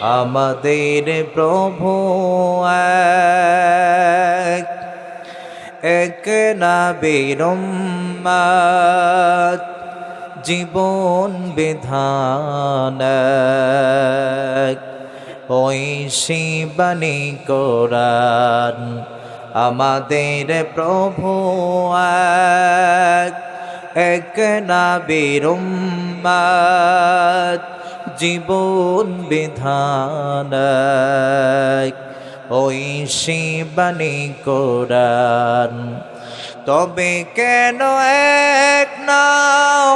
আমাদের প্রভু এক না বেরম্মাত জীবন বিধান। ওই শিবানী কোরআন আমাদের প্রভু এক না বেরম্মাত জীবন বিধান। ওই শিবানী কোরআন তবে কেন এক নাও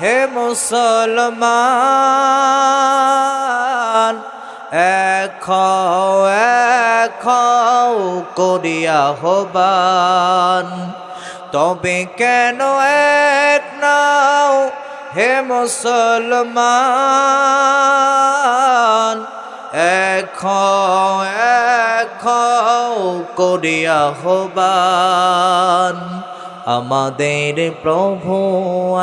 হে মুসলমান এক এক করিয়া হবান তবে কেন এক নাও হে মুসলমান এক এক করিয়া হবান। আমাদের প্রভু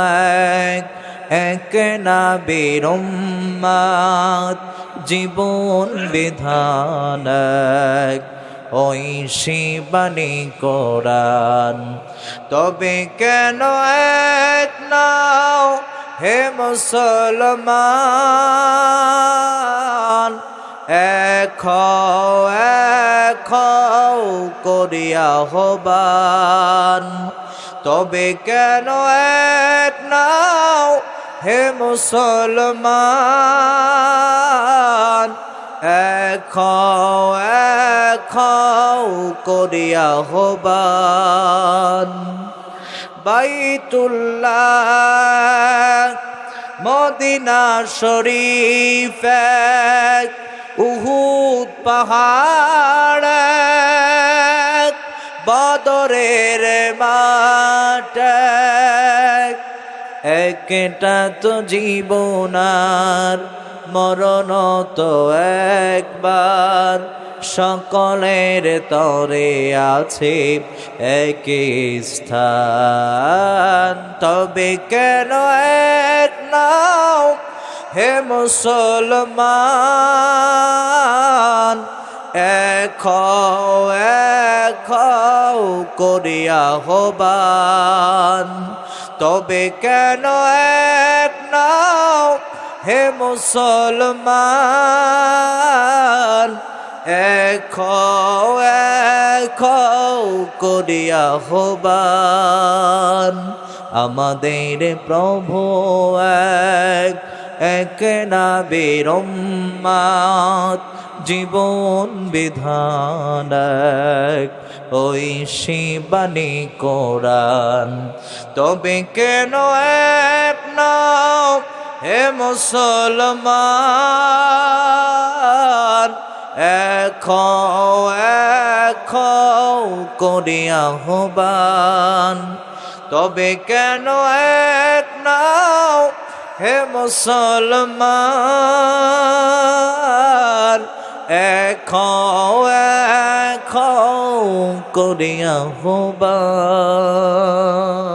এক এক না বেরম্মাত জীবন বিধান এক। ওই শিবানী কোরআন। তবে কেন এক নাও হে মুসলমান এক এক করিয়া হবান। তবে কেন এক নাও হে মুসলমান এক এক করিয়া হবান। বাইতুল্লাহ মদিনা শরীফ উহুদ পাহাড় বদরের মাঠ। একটা তো জীবনার মরণ তো একবার। সকলের তরে আছে এক স্থান। তবে কেন এক নাও হে মুসলমান? এক এক করিয়া হবান তবে কেন এক নাও হে মুসলমান? এক এক করিয়া হবান। আমাদের প্রভু এক এক না বেরম্মাত জীবন বিধান ওই শিবানী কোরআন, তবে কেন এক নাও হে মুসলমান? এক এক করিয়া হবান। তবে কেন এক নাও হে মুসলমান? এক এক করিয়া হবান।